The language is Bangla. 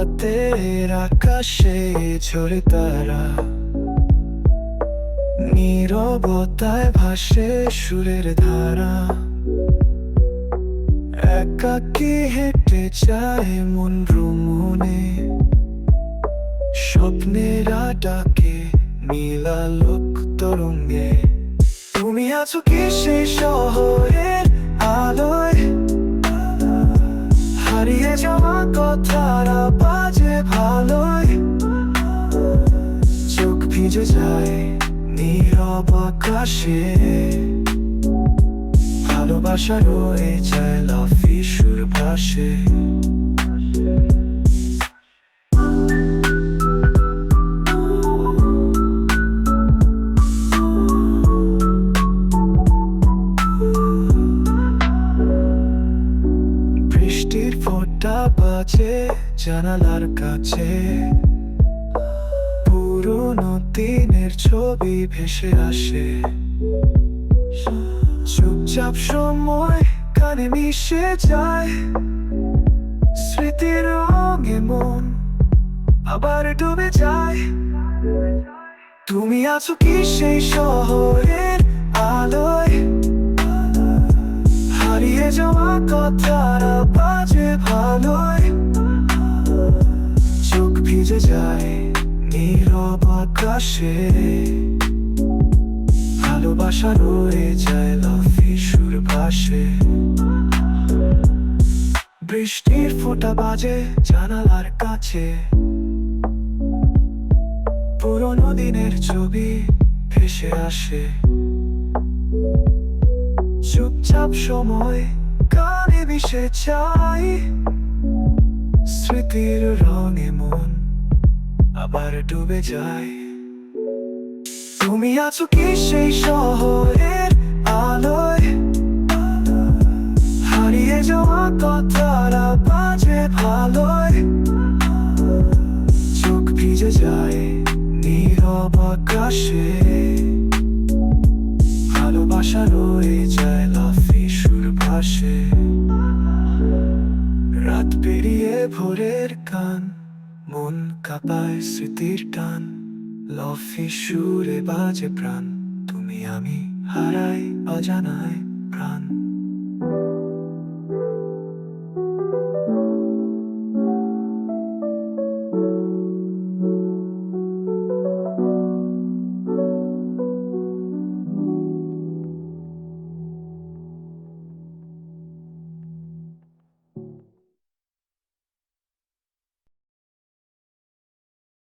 রাতের আকাশে ঝরে তারা। নীরবতায় ভাসে সুরের ধারা। একাকি হেঁটে যায় মন রুমনে। স্বপ্নেরা ডাকে নীলালোক তরঙ্গে। তুমি আছো কি সেই শহরের ভালোই। চোখ ভিজে যায় নীরব আকাশে। ভালোবাসা রয়ে যায় লাফি সুর ফোঁটা বাজে জানালার কাছে। পুরোনো দিনের ছবি ভেসে আসে। চুপচাপ সময় কানে মিশে যায়। স্মৃতির রঙে মন আবার ডুবে যায়। তুমি আছো কি সেই শহরের হারিয়ে যাওয়া কথারা বাজে ভালোই চোখ ভিজে যায় নীরব আকাশে ভালোবাসা রয়ে যায় লাফি সুর ভাসে বৃষ্টির ফোঁটা বাজে জানালার কাছে পুরোনো দিনের ছবি ভেসে আসে চুপচাপ সময় মিশে চাই স্মৃতির রঙে মন আবার ডুবে যায়। তুমি আছো কি সেই শহরের আলোয়? হারিয়ে যাওয়া কথারা ভোরের কান মন কাঁপায় স্মৃতির টান। লফি সুরে বাজে প্রাণ, তুমি আমি হারাই অজানায় প্রাণ।